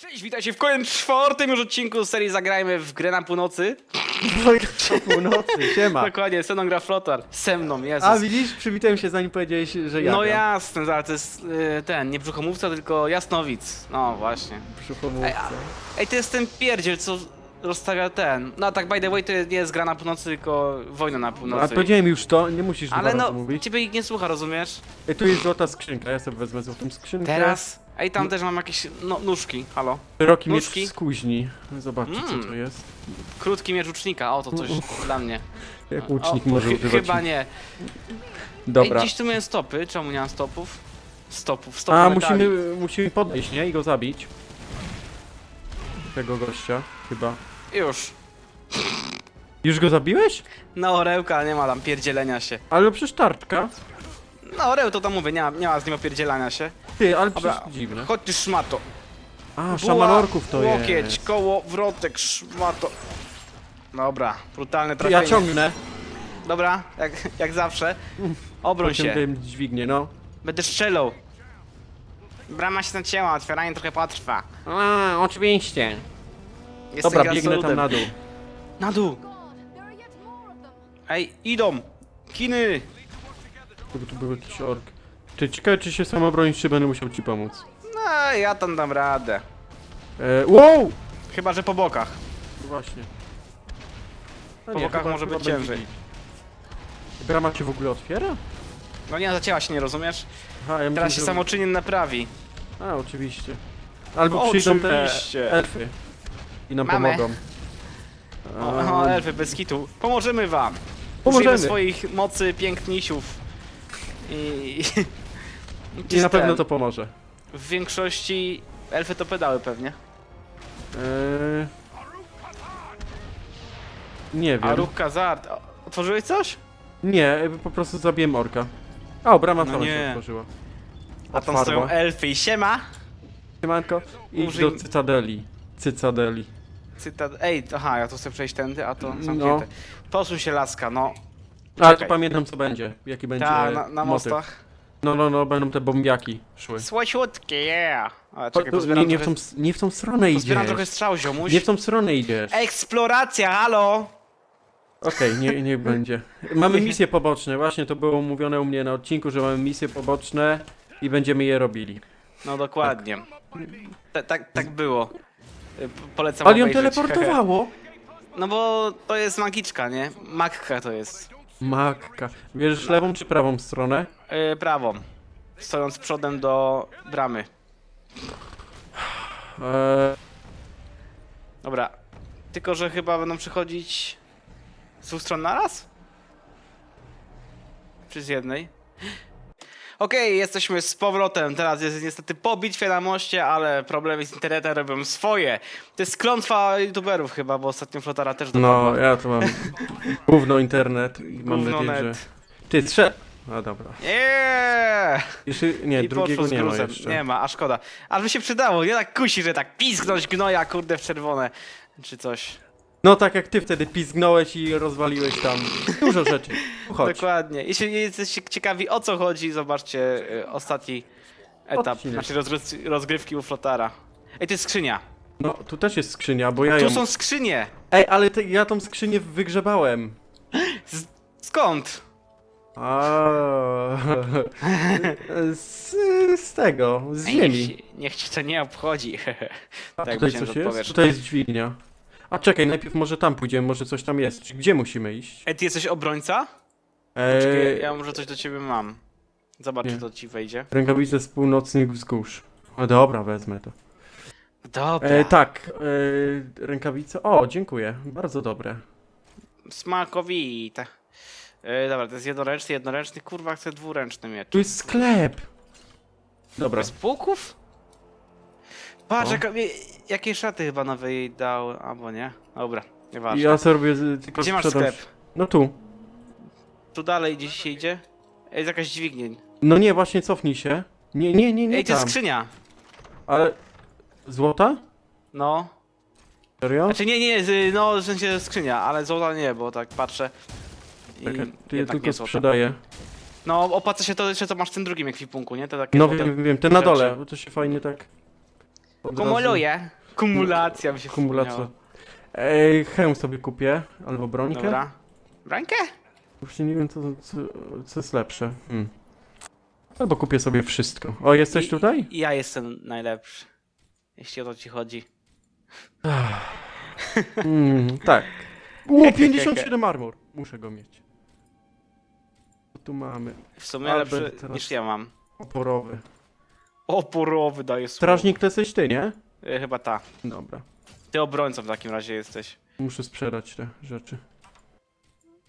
Cześć, witajcie w kolejnym czwartym już odcinku z serii Zagrajmy w grę na północy. O północy, siema. Dokładnie, gra Flotar. Ze mną, Jezus. A widzisz, przywitałem się zanim powiedziałeś, że ja no jasne, zaraz to jest y, ten, nie brzuchomówca, tylko jasnowic. No właśnie. Brzuchomówca. Ej, a- Ej, to jest ten pierdziel, co rozstawia ten. No tak, by the way, to nie jest gra na północy, tylko wojna na A północy. powiedziałem już to, nie musisz Ale dwa no, razy mówić. ciebie nikt nie słucha, rozumiesz? Ej, tu jest złota skrzynka, ja sobie wezmę złotą skrzynkę. Teraz. Ej, tam też mam jakieś no, nóżki, halo. Szeroki miecz nóżki. z kuźni. Zobaczcie, Mm. co to jest. Krótki miecz łucznika, o to coś dla mnie. Jak łucznik może chy- używać. Chyba nie. Ej, Dobra. gdzieś tu miałem stopy, czemu nie mam stopów? Stopów, stopy A, metali. musimy, musimy podejść, nie? I go zabić. Tego gościa, chyba. Już. Już go zabiłeś? Na orełka nie ma tam pierdzielenia się. Ale przecież tarczka. Na oreł to tam mówię, nie ma, nie ma z nim opierdzielania się. Ty, ale Dobra, dziwne. chodź ty szmato. A, Buła, szaman orków to Łokieć, jest. koło, wrotek, szmato. Dobra, brutalne Ja trafienie. ciągnę. Dobra, jak, jak zawsze. Obroń się. Pociągłem dźwignię, no. Będę strzelał. Brama się zacięła, otwieranie trochę potrwa. A, oczywiście. Jestem Dobra, biegnę tam na dół. Na dół. There are yet more of them. Ej, idą. Kiny. Żeby tu był jakiś ork. Ty, ciekawe czy się sam obronisz, czy będę musiał ci pomóc. No, ja tam dam radę. E, wow! Chyba, że po bokach. Właśnie. No Po bokach może być będzie ciężej. Brama się w ogóle otwiera? No nie, zacięła się, nie rozumiesz? Aha, ja Teraz się że- samoczynnie naprawi. A, oczywiście. Albo przyjdą te Oczywiście. elfy. I nam Mamy. pomogą. O, o, elfy bez kitu. Pomożemy wam. Pomożemy. Użyjmy swoich mocy pięknisiów. I... I na pewno to pomoże. W większości elfy to pedały pewnie. Eee... Nie wiem. A Ruch Kazard. o, Otworzyłeś coś? Nie, po prostu zabiłem orka. O, brama No sama nie. się otworzyła. A tam Otwarła. stoją elfy i siema. Siemanko. I Użyj- do cytadeli. Cytadeli. Cytat... Ej, aha, ja tu chcę przejść tędy, a to No. zamknięte. Posuń się laska, no. Ale to Czekaj. pamiętam co będzie. Jaki będzie Ta, na, na motyw. mostach. No, no, no, będą te bombiaki szły. Słociutkie, yeah. A, czekaj, pozbieram, nie, nie, w tą, nie w tą stronę pozbieram idziesz. trochę strzał, ziomuś. Nie w tą stronę idziesz. Eksploracja, halo! Okej, nie, nie będzie. Mamy misje poboczne. Właśnie to było mówione u mnie na odcinku, że mamy misje poboczne i będziemy je robili. No dokładnie. Ta- Tak, tak było. Y, p- Polecam Ale ją obejrzeć. teleportowało. No bo to jest magiczka, nie? Makka to jest. Makka. Wierzysz lewą czy prawą stronę? Yy, prawą. Stojąc przodem do bramy. Eee, Dobra. Tylko, że chyba będą przychodzić z dwóch stron naraz? Czy z jednej? Okej, jesteśmy z powrotem. Teraz jest niestety po bitwie na moście, ale problemy z internetem robią swoje. To jest klątwa youtuberów chyba, bo ostatnio Flotara też no, dopadła. ja tu mam gówno internet i mam Gówno nadzieję, net. że... Ty, trze... A dobra. Yeah! Jeszcze, nie, I drugiego poszło z nie ma gruzem. jeszcze. Nie ma, a szkoda. Ale by się przydało, nie tak kusi, że tak pisknąć gnoja, kurde, w czerwone. Czy coś. No tak jak ty wtedy pizgnąłeś i rozwaliłeś tam dużo rzeczy. Chodź. Dokładnie. Jeśli jesteście ciekawi o co chodzi, zobaczcie y, ostatni etap, Odcinek. znaczy rozgry- rozgrywki u Flotara. Ej, to jest skrzynia. No, tu też jest skrzynia, bo ja ją... Tu są skrzynie. Ej, ale ja tą skrzynię wygrzebałem. Skąd? Z, z tego, z niech, ziemi. niech ci to nie obchodzi. A tak tutaj myślałem, coś że jest? odpowiesz. Tutaj jest dźwignia. A czekaj, najpierw może tam pójdziemy, może coś tam jest. Gdzie musimy iść? Ej, ty jesteś obrońca? Czekaj, Eee, ja może coś do ciebie mam. Zobacz, Nie. czy to ci wejdzie. Rękawice z północnych wzgórz. O, dobra, wezmę to. Dobra. E, tak, e, rękawice. O, dziękuję. Bardzo dobre. Smakowite. Yy, dobra, to jest jednoręczny, jednoręczny, kurwa chcę dwuręczny miecz. Tu jest sklep. Dobra. Bez puków? Patrz, O. jaka, jakie szaty chyba nowe jej dał, albo nie? Dobra, nieważne. Ja sobie robię z- tylko Gdzie masz sklep? No tu. Tu dalej gdzieś się idzie? Ej, jest jakaś dźwignia. No nie, właśnie cofnij się. Nie, nie, nie, nie Ej, to jest tam. skrzynia. Ale... Złota? No. Serio? Znaczy nie, nie, z- no w sensie skrzynia, ale złota nie, bo tak patrzę. Czekaj, tu je jednak tylko nie sprzedaję. No, opłaca się to jeszcze, co masz w tym drugim ekwipunku, nie? To takie No wiem, wiem, ten na rzeczy. dole, bo to się fajnie tak... Od razu Kumuluję. Kumulacja mi się Kumulacja. przypomniała. Ej, hełm sobie kupię, albo brońkę. Dobra. Brańkę? Właśnie nie wiem, co, co, co jest lepsze. Hmm. Albo kupię sobie wszystko. O, jesteś I- tutaj? I ja jestem najlepszy. Jeśli o to ci chodzi. Mm, tak. O, 57 armor. Muszę go mieć. Tu mamy? W sumie Albert lepszy teraz- niż ja mam. Oporowy. Oporowy daje słowo. Strażnik to jesteś ty, nie? Y, Chyba ta. Dobra. Ty obrońcą w takim razie jesteś. Muszę sprzedać te rzeczy.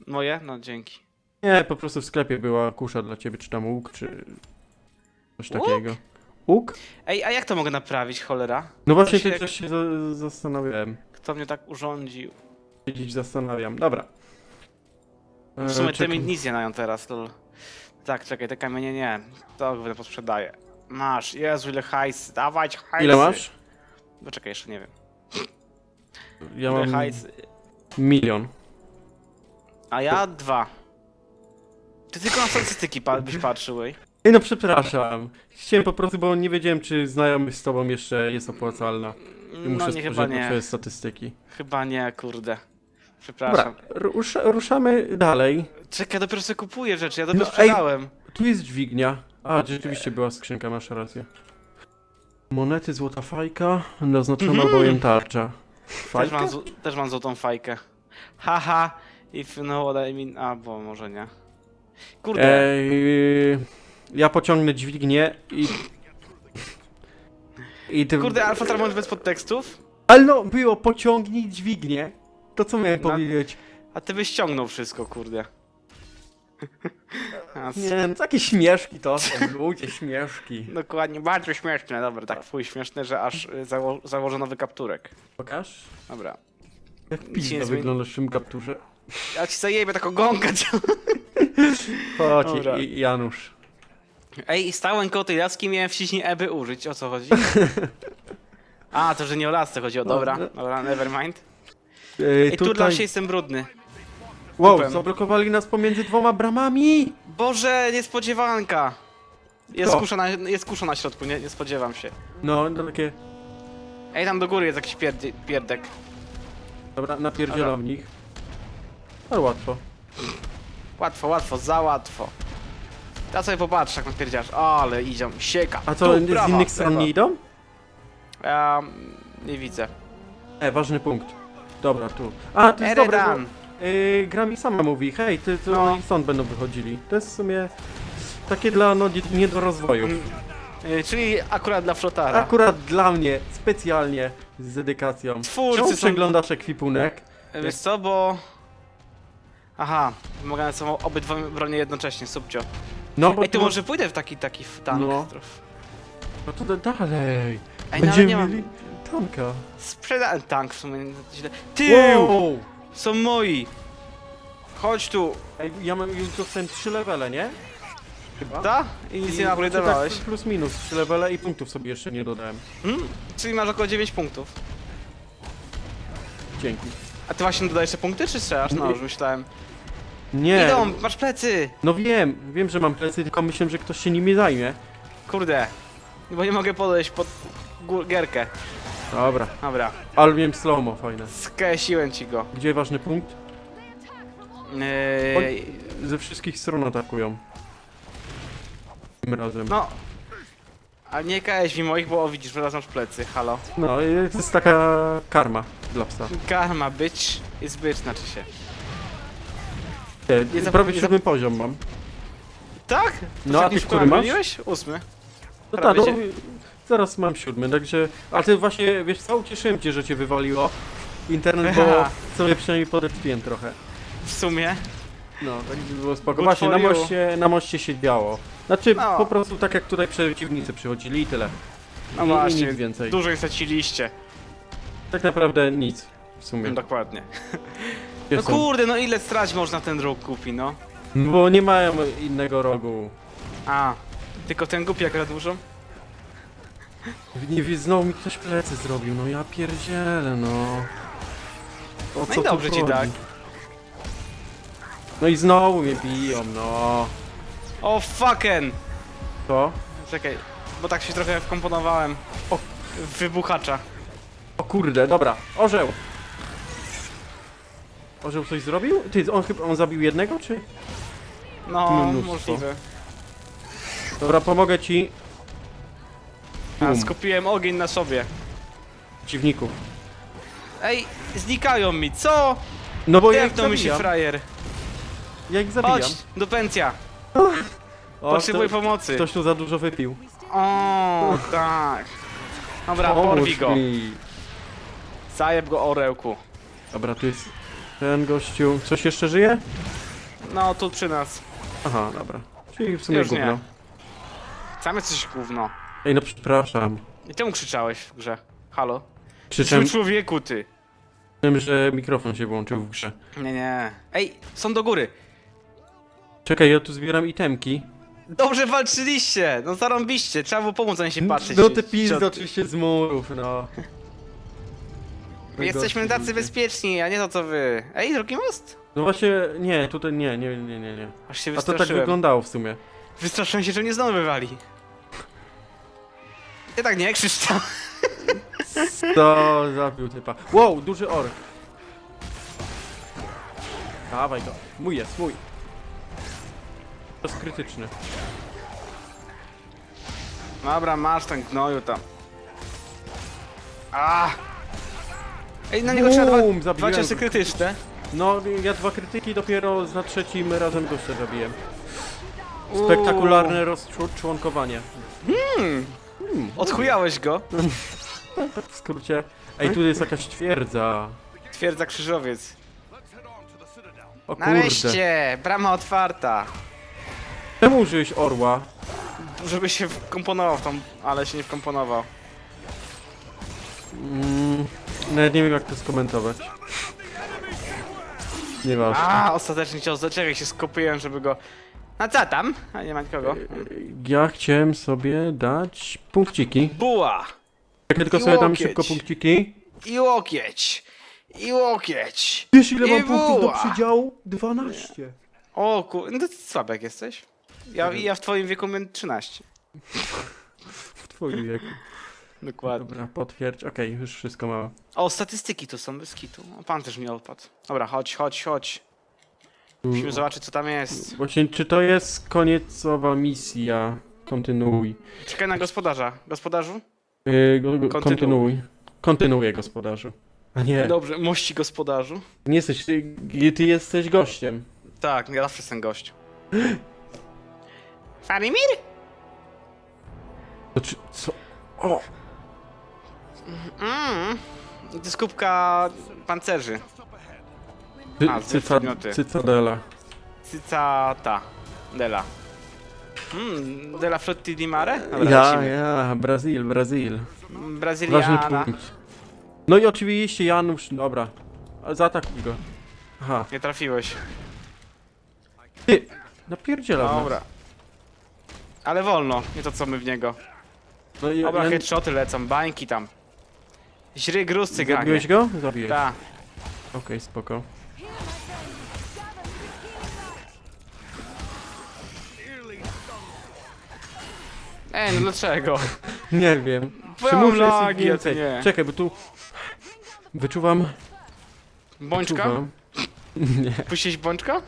Moje? No dzięki. Nie, po prostu w sklepie była kusza dla ciebie, czy tam łuk, czy coś Łuk? takiego. Łuk? Ej, a jak to mogę naprawić, cholera? No właśnie się też jak- się za zastanawiałem. Kto mnie tak urządził? Się Dziś zastanawiam. Dobra. W sumie czekaj. mi nic nie dają teraz, lol. Tak, czekaj, te kamienie nie. To będę posprzedaję. Masz, Jezu, ile hajs, dawać hajsy. Ile masz? No czekaj, jeszcze nie wiem. Ja Ile mam hajs... milion. A ja dwa. Ty tylko na statystyki pa byś patrzył, ej. Ej, no przepraszam. Chciałem po prostu, bo nie wiedziałem, czy znajomość z tobą jeszcze jest opłacalna. I muszę No nie, spojrzeć chyba na nie. twoje statystyki. Chyba nie, kurde. Przepraszam. Dobra, rusza, ruszamy dalej. Czekaj, dopiero sobie kupuję rzeczy, ja dopiero No, ej. sprzedałem. Tu jest dźwignia. A, rzeczywiście była skrzynka, masz rację. Monety, złota fajka, naznaczona Mhm. bojem tarcza. Też Fajka? mam, zł- też mam złotą fajkę. Haha, if you know what I mean. A, bo może nie. Kurde, Ej, ja pociągnę dźwignię i... I ty... kurde, Alfa Tramon bez podtekstów? Ale no, było pociągnij dźwignię. To co miałem Na- powiedzieć? A ty byś ściągnął wszystko, kurde. A, Nie, no takie śmieszki to są, ludzie, śmieszki. Dokładnie, bardzo śmieszne. Dobra, tak, twój śmieszny, że aż y, zało założę nowy kapturek. Pokaż? Dobra. Jak nie pizda zmieni- wyglądasz w tym kapturze. Ja ci zajebie taką gąkę. Chodź, Dobra. i- Janusz. Ej, stałem koło tej laski, miałem wciśnij E, by użyć. O co chodzi? A, to że nie o lasce chodziło. Dobra, No, dobra, never mind. Ej, Ej, tu dla się jestem brudny. Wow, Kupem. zablokowali nas pomiędzy dwoma bramami! Boże, niespodziewanka! Jest Co? kusza, na, jest kusza na środku, nie, nie spodziewam się. No, no takie... Ej, tam do góry jest jakiś pierdy, pierdek. Dobra, napierdzielam w nich. Ale łatwo. Łatwo, łatwo, za łatwo. Ja sobie popatrzę, jak napierdziasz. Ale idą, sieka. A co, Tu, z prawa, innych stron lewa. nie idą? Ja nie widzę. E, ważny punkt. Dobra, tu. A, to jest dobre, Eredan! bo yy, gra mi sama mówi, hej, ty, to No. oni stąd będą wychodzili. To jest w sumie takie dla, no, nie, nie do rozwoju. Mm, y, czyli akurat dla flotara. Akurat dla mnie, specjalnie, z dedykacją. Twórcy Czemu są- przeglądasz ekwipunek? Wiesz co, bo... Aha, wymagane są obydwa bronie jednocześnie, subcio. No, bo Ej, to tu- może pójdę w taki, taki w tank. No. No to da- dalej. Ej, no ale Będziemy nie mam... mieli tanka. Sprzedałem tank w sumie, nie tak źle. Tył! Wow! Są moi! Chodź tu! Ej, ja mam już dostałem 3 levele, nie? Chyba. Ta? I nic nie upgrade'owałeś. Tak, plus minus 3 levele i punktów sobie jeszcze nie dodałem. Hmm? Czyli masz około 9 punktów. Dzięki. A ty właśnie dodajesz te punkty, czy strzelasz? No, Nie. już myślałem. Nie, Idą, masz plecy! no wiem, wiem, że mam plecy, tylko myślę, że ktoś się nimi zajmie. Kurde. Bo nie mogę podejść pod gó- gierkę. Dobra, Dobra. ale miałem slow-mo fajne. Skreśliłem ci go. Gdzie ważny punkt? Yy, Ze wszystkich stron atakują. Tym razem. no. A nie kałeś mi moich, bo o, widzisz, teraz masz plecy. Halo. No, i to jest taka karma dla psa. Karma, bitch. Jest bitch, znaczy się. Nie, Nie zap- prawie nie siódmy poziom mam. Tak? No, a ty który masz? Ósmy. No tak, no, zaraz mam siódmy, także... A ty właśnie, wiesz co, ucieszyłem cię, że cię wywaliło internet, bo Aha. sobie przynajmniej podetpiłem trochę. W sumie. No, tak było spoko. Good Właśnie, na for you. moście, na moście się działo. Znaczy, No. po prostu tak jak tutaj przeciwnicy przychodzili i tyle. No I, właśnie, nic więcej. Dużo straciliście. Tak naprawdę nic, w sumie. Dokładnie. Gdzie No są? kurde, no ile strać można ten róg kupi, no? Bo nie mają innego rogu. A, tylko ten głupi akurat muszą? Nie wie, znowu mi ktoś plecy zrobił, no ja pierdzielę, no. O No co i tu dobrze ci chodzi? tak. No i znowu mnie biją, no. O fucking! Co? Czekaj, bo tak się trochę wkomponowałem. wybuchacza. O kurde, dobra, orzeł. Orzeł coś zrobił? Ty, on chyba, on zabił jednego, czy? No, Mnóstwo. możliwe. Dobra, pomogę ci. A, skupiłem ogień na sobie. Przeciwników. Ej, znikają mi, co? No bo ja ich Jak to mi się zabijam. frajer? Ja ich zabijam. Chodź, do pęcia. O, Potrzebuję kto- pomocy. Ktoś tu za dużo wypił. O, tak. Dobra, Pomóż go. mi. Zajeb go orełku. Dobra, tu jest ten gościu. Coś jeszcze żyje? No, tu przy nas. Aha, dobra. Czyli w sumie Już nie. gówno. Sam jesteś gówno. Ej, no przepraszam. I czemu krzyczałeś w grze? Halo? Krzyczałem, Zły człowieku, ty. że mikrofon się włączył w grze. Nie, nie. Ej, są do góry. Czekaj, ja tu zbieram itemki. Dobrze walczyliście. No zarąbiście. Trzeba było pomóc, a nie się patrzeć. No te pizdy oczywiście z murów, no. My jesteśmy tacy ludzie. bezpieczni, a nie to co wy. Ej, drugi most? No właśnie, nie, tutaj nie, nie, nie, nie, nie. Aż się A to tak wystraszyłem. wyglądało w sumie. Wystraszyłem się, że mnie znowu wywali. I tak nie, krzycz tam. To zabił typa. Wow, duży ork. Dawaj go. Mój jest, mój. To jest krytyczny. Dobra, masz ten gnoju tam. A! Ej, na niego trzeba dwa, Bum, dwa zabiłem ciosy go. krytyczne. No, ja dwa krytyki dopiero za trzecim razem gościa zabiłem. Uuu. Spektakularne rozczłonkowanie. Odchujałeś go. W skrócie. Ej, tu jest jakaś twierdza. Twierdza krzyżowiec. O kurde. Nareszcie! Brama otwarta. Czemu użyłeś orła? Żeby się wkomponował w tą, ale się nie wkomponował. Mm, nawet nie wiem jak to skomentować. Nieważne. A, ostateczny cios. Dlaczego się skopiłem, żeby go... A co tam? A nie ma nikogo. Ja chciałem sobie dać punkciki. Buła! Jak tylko I sobie dam łokieć. szybko punkciki. I łokieć! I łokieć! Wiesz ile I mam punktów do buła. przydziału? 12. O kur... No to słabek jesteś. Ja, ja w twoim wieku miałem 13. W twoim wieku. Dokładnie. Dobra, potwierdź. Okej, już wszystko małe. O, statystyki tu są bez kitu. O, pan też mi odpadł. Dobra, chodź, chodź, chodź. Musimy zobaczyć, co tam jest. Właśnie, czy to jest koniecowa misja? Kontynuuj. Czekaj na gospodarza. Gospodarzu? Yy, go, go, Kontynuuj. kontynuuj. Kontynuuję, gospodarzu. A nie, Dobrze, mości gospodarzu. nie jesteś, ty, ty jesteś gościem. Tak, ja zawsze jestem gość. Farimir? To czy, co? O! I to jest kubka pancerzy. Cy, A, zbyt cyca, przedmioty. cycadela. Cycata. Dela. Mmm, Dela Frutti di Mare? Dobra, Ja, lecimy. ja, Brazil, Brazil. Ważny Brazyliana. punkt. No i oczywiście Janusz, dobra. Zaatakuj go. Aha. Nie trafiłeś. Ty! Napierdziela w nas. Dobra. Ale wolno, nie to co my w niego. No i Dobra, ja, headshoty lecą, bańki tam. Źry gruz cyganie. Zabiłeś go? Zabiłeś. Tak. Okej, spoko. Ej, no dlaczego? Nie wiem. Jest ich lagi, a ty więcej? nie. Czekaj, bo tu... Wyczuwam... Bączka? Wyczuwam. Nie, Puścić bączka?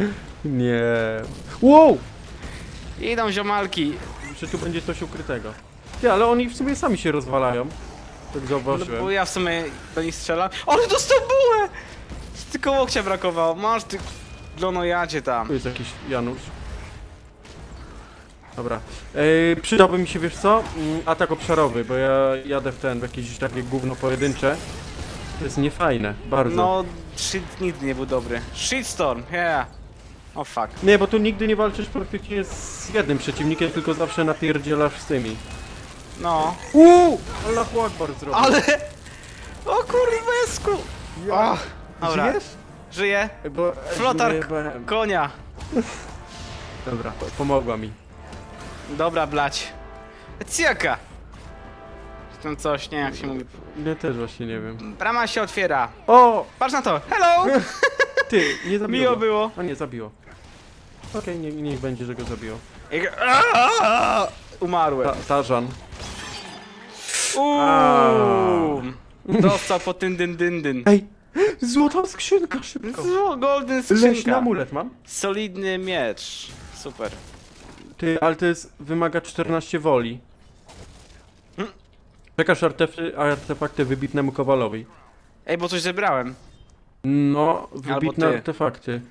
nie. Wow! Idą ziomalki. Czy tu będzie coś ukrytego? Ty, ale oni w sumie sami się rozwalają. Tak No, zauważyłem. bo ja w sumie do nich strzelam. Ale dostał bułę! Tylko łokcia brakowało. Masz ty... Glonojadzie tam. Tu jest jakiś Janusz. Dobra. Ej, przydałby mi się, wiesz co? Mm, Atak obszarowy, bo ja jadę w ten, w jakieś takie gówno pojedyncze. To jest niefajne, bardzo. No, shit nigdy nie był dobry. Shitstorm, yeah. O fuck. Nie, bo tu nigdy nie walczysz praktycznie z jednym przeciwnikiem, tylko zawsze napierdzielasz z tymi. No. Uuu! Allahu Akbar zrobił. Ale... O kurwesku! O, dobra. Żyjesz? Żyję. Bo, Flotar. Konia. Dobra, po- pomogła mi. Dobra, blać. Ciaka! Czy tam coś, nie jak się mówi. Ja też właśnie nie wiem. Brama się otwiera. O! Patrz na to. Hello! Ty, nie zabiło Miło go. było. A nie, zabiło. Okej, nie, niech będzie, że go zabiło. I- Aaaa! Ta, Umarłem. Tarzan. Uuu. Dostał po tym dyn dyn dyn. Ej, złota skrzynka, szybko. Co? Golden Leśny skrzynka. amulet mam. Solidny miecz. Super. Ty, ale to jest, wymaga 14 woli. Czekasz artefy, artefakty wybitnemu Kowalowi. Ej, bo coś zebrałem. No, wybitne ty. artefakty.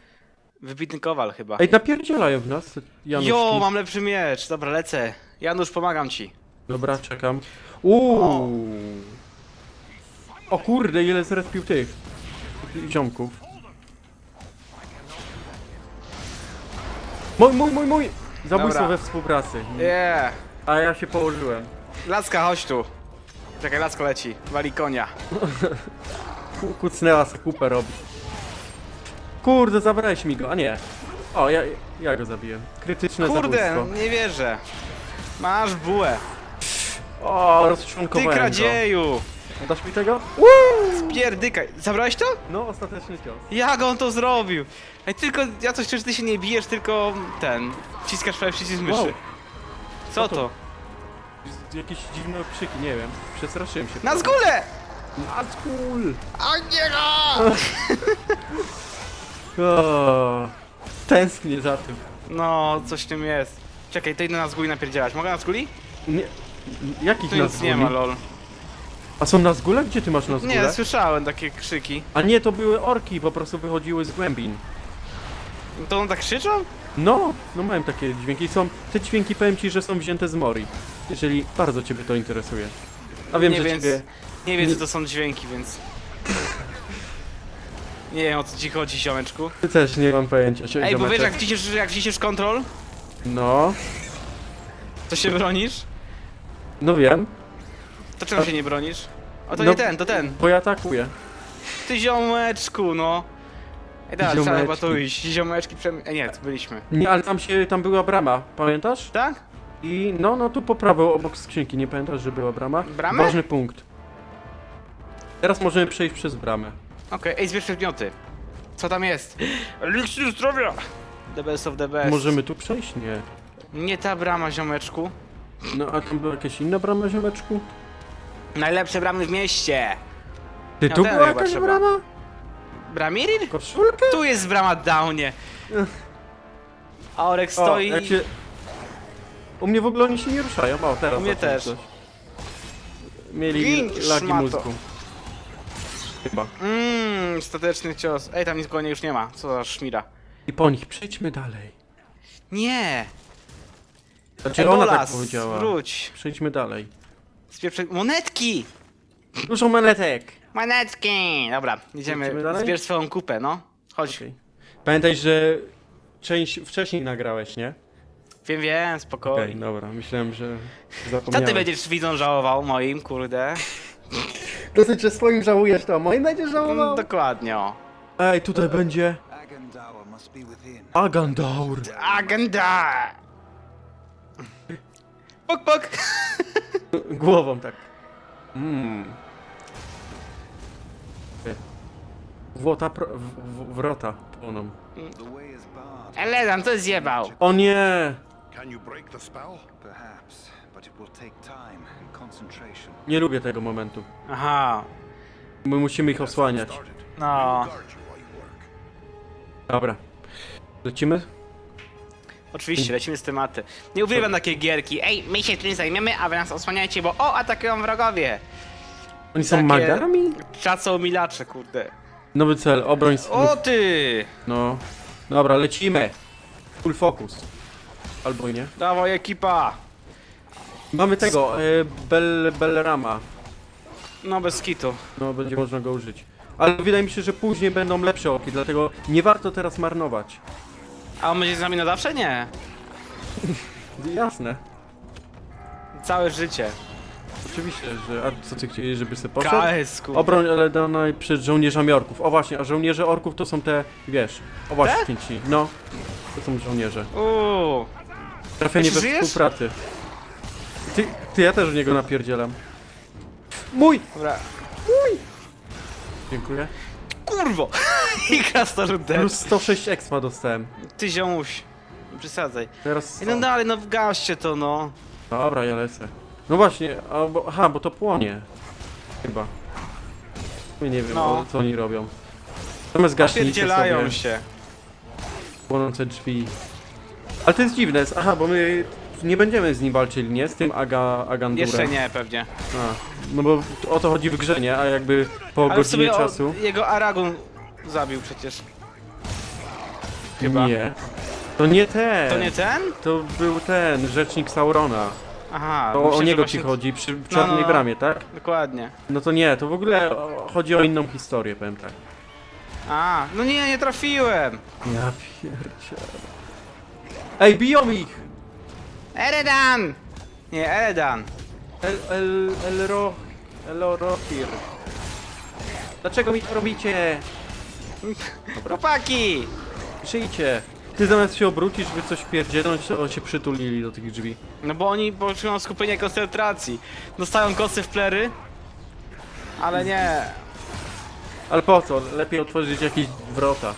Wybitny kowal chyba. Ej, napierdzielają w nas, Januszki. Jo, mam lepszy miecz. Dobra, lecę. Janusz, pomagam ci. Dobra, czekam. Uuu. O kurde, ile zrespił tych ziomków. Mój, mój, mój, mój! Zabójstwo Dobra. we współpracy. Yeah. A ja się położyłem. Lacka, chodź tu. Czekaj, Lacko leci. Wali konia. Ku- Kucnęła se kupę robi. Kurde, zabrałeś mi go, a nie. O, ja, ja go zabiłem. Krytyczne Kurde, zabójstwo. nie wierzę. Masz bułę. O, Ty rozczłonkowałem kradzieju. Dasz mi tego? Pierdykaj. Zabrałeś to? No, ostateczny cios. Jak on to zrobił? Ej, tylko, ja coś czuję, że ty się nie bijesz, tylko ten, wciskasz prawie przycisk myszy. Wow. Co to? Z- Jakieś dziwne krzyki, nie wiem. Przestraszyłem się. Na zgulę! Nazgul! A nie no! O, tęsknię za tym. No, coś w tym jest. Czekaj, to idę na zgój napierdzielać. Mogę na zguli? Nie, jakich Tu nic nie ma, lol. A są nazgule? Gdzie ty masz nazgule? Nie, słyszałem takie krzyki. A nie, to były orki, po prostu wychodziły z głębin. To on tak krzyczą? No, no mają takie dźwięki. Są, te dźwięki powiem ci, że są wzięte z Mori. Jeżeli bardzo ciebie to interesuje. A wiem, nie, że więc, ciebie... nie wiem, co to są dźwięki, więc... Nie wiem, o co ci chodzi, ziomeczku. Ty też nie mam pojęcia. Ej, bo wiesz, ziomeczek. jak wciśniesz, jak wciśniesz kontrol, No, to się bronisz? no wiem. To czemu się nie bronisz? O, to No- nie ten, to ten. Bo ja atakuję. Ty ziomeczku, no. Ej, dobra, trzeba Ziomeczki. chyba tu iść. Ziomeczki przem... Ej, nie, tu byliśmy. Nie, ale tam się, tam była brama, pamiętasz? Tak? I no, no tu po prawo obok skrzynki, nie pamiętasz, że była brama? Bramę? Ważny punkt. Teraz możemy przejść przez bramę. Okej, ej, zbierz przedmioty. Co tam jest? Eliksir zdrowia! The best of the best. Możemy tu przejść? Nie. Nie ta brama, ziomeczku. No a tam była jakaś inna brama, ziomeczku? Najlepsze bramy w mieście. Ty, No tu ten była chyba jakaś trzeba. brama? Bramirin? Koszulkę? Tu jest brama downie. A Orek O, stoi... jak się... U mnie w ogóle oni się nie ruszają. O, teraz. U mnie też. coś. Mieli Gin, lagi szmato. mózgu. Chyba. Mmm, stateczny cios. Ej, tam nic go nie- już nie ma. Co za szmira. I po nich przejdźmy dalej. Nie! Znaczy ona tak powiedziała. wróć. Przejdźmy dalej. Spieprze... Monetki! Dużo monetek. Monetki! Dobra, idziemy. Lecimy dalej? Zbierz swoją kupę, no. Chodź. Okej. Pamiętaj, że część wcześniej nagrałeś, nie? Wiem, wiem, Okej, spokojnie. dobra, myślałem, że Co zapomniałem. ty będziesz widzą żałował moim, kurde? Dosyć, że swoim żałujesz, to a moim będziesz Mm, żałował? dokładnie, o. Ej, tutaj będzie Agandawa must be within. Agandaur. Agenda! Pok, pok! Głową tak. Mmm. Włota, pro, w, w, wrota płoną. The way is barred. Eledan, to zjebał. O nie! Can you break the spell? Perhaps, but it will take time and concentration. Nie lubię tego momentu. Aha, My musimy ich osłaniać. Started. no. Guard you while you work. Dobra. Lecimy? Oczywiście, lecimy z tematy. Nie uwielbiam takie gierki. Ej, my się tym zajmiemy, a wy nas osłaniajcie, bo o, atakują wrogowie. Oni są Takie- magami? Czacą milacze, kurde. Nowy cel, obroń... O ty! No. Dobra, lecimy. Full focus. Albo i nie. Dawaj ekipa! Mamy tego, e, Bel, Belrama. No bez kitu. No, będzie można go użyć. Ale wydaje mi się, że później będą lepsze oki, dlatego nie warto teraz marnować. A on będzie z nami na zawsze? Nie. Jasne. Całe życie. Oczywiście, że... A co ty chcieli, żeby sobie poszedł? KS, kurde. Obroń Eledana przed żołnierzami orków. O właśnie, a żołnierze orków to są te, wiesz... O właśnie, Te? ci. No. To są żołnierze. Uuu. Trafienie Jeszcze we żyjesz? współpracy. Ty, ty, ja też w niego napierdzielam. Mój! Dobra. Dziękuję. Kurwo! I krasnolud Plus 106 expa dostałem. Ty ziomuś. Nie przesadzaj. Teraz... Ej, No dalej, no w gaście to no. Dobra, ja lecę. No właśnie, albo, aha, bo to płonie. Chyba. Ja nie wiem, No. o, co oni robią. Zamiast gaśnicy Pierdzielają sobie się. płonące drzwi. Ale to jest dziwne, jest- aha, bo my nie będziemy z nim walczyli, nie? Z tym Aga, Agandurem. Jeszcze nie, pewnie. A, no bo o to chodzi w grze, nie? A jakby po Ale w godzinie sumie o, czasu... jego Aragon zabił przecież. Chyba. Nie. To nie ten. To nie ten? To był ten, rzecznik Saurona. Aha. To o myślę, że niego właśnie- ci chodzi, przy No, czarnej no. bramie, tak? Dokładnie. No to nie, to w ogóle o, chodzi o inną historię, powiem tak. A, no nie, nie trafiłem. Ja pierdzielę. Ej, biją ich! Eredan! Nie, Eredan. El, el, Elro... Elorotir. Dlaczego mi to robicie? Chłopaki! Żyjcie! Ty zamiast się obrócić, żeby coś pierdzielnąć, to się przytulili do tych drzwi. No bo oni poczują skupienie koncentracji. Dostają kosy w plery. Ale nie. Ale po co? Lepiej otworzyć jakieś wrota.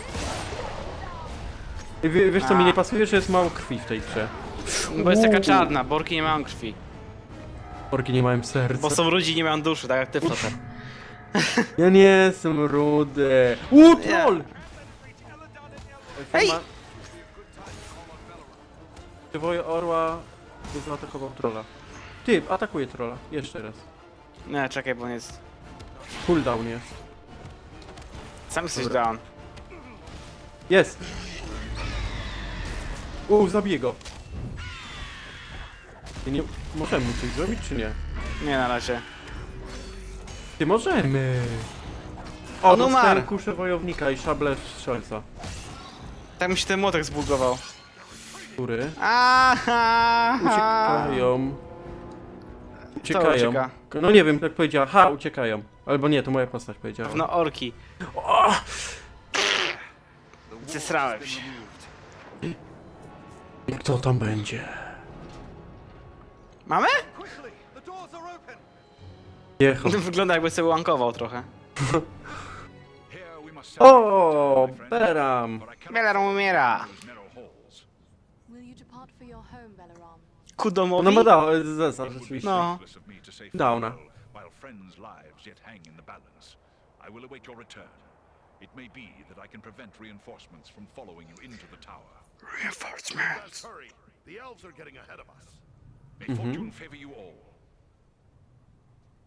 I wie- wiesz co mi nie pasuje, że jest mało krwi w tej grze. Bo jest taka czarna, borki nie mają krwi. Orki nie mają serca. Bo są ludzi i nie mają duszy, tak jak ty, Flotter. Ja nie jestem rudy. Uuu, troll! Ej! Przywoję orła, by zaatakował trolla. Ty, atakuje trolla. Jeszcze raz. Nie, czekaj, bo on jest... Cooldown jest. Sam jesteś Dobra. down. Jest! Uuu, zabiję go. Ty nie... Możemy coś zrobić, czy nie? Nie, na razie. Ty możemy! O, umarł. dostałem kuszę wojownika i szablę strzelca. Tak mi się ten młotek zbugował. Który? Aha! Uciekają. Uciekają. ucieka? No nie wiem, jak powiedziała. Ha, uciekają. Albo nie, to moja postać powiedziała. No orki. Zesrałem się. I kto tam będzie? Mamy? Quickly! The doors are open! Jechał. Wygląda jakby sobie łankował trochę. Here we must O, Beram! but I cannot Belar umiera. Will you depart for your home, Belaram? Kudomowi? No ma da, zesa rzeczywiście. No. Downa. farewell while friends' lives yet hang in the balance. I will await your return. It may be that I can prevent reinforcements from following you into the tower. Reinforcements. Hurry. The elves are getting ahead of us. All.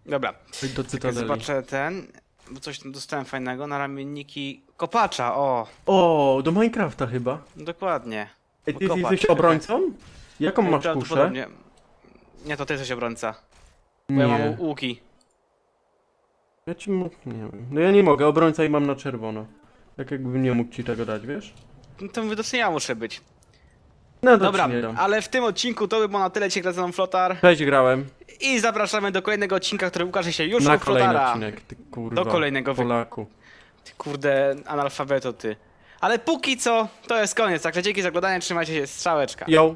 Dobra. Do cytadeli. Zobaczę ten. Bo coś tam dostałem fajnego. Na ramienniki kopacza. O, O, do Minecrafta chyba. dokładnie. Ej, ty Kopacz. jesteś obrońcą? Jaką masz kuszę? Prawdopodobnie. Nie, to ty jesteś obrońca. Bo Nie. ja mam łu- łuki. Ja ci mu... nie wiem. No ja nie mogę, obrońca i mam na czerwono. Tak jakbym nie mógł ci tego dać, wiesz? No to widocznie ja muszę być. No to Dobra, ci nie dam. ale w tym odcinku to by było na tyle. Cię mną Flotar. Cześć, grałem. I zapraszamy do kolejnego odcinka, który ukaże się już Na u kolejny Flotara. odcinek, ty kurwa. Do kolejnego wy- Polaku. Ty kurde, analfabeto ty. Ale póki co, to jest koniec. Także dzięki za oglądanie, trzymajcie się, strzałeczka. Yo.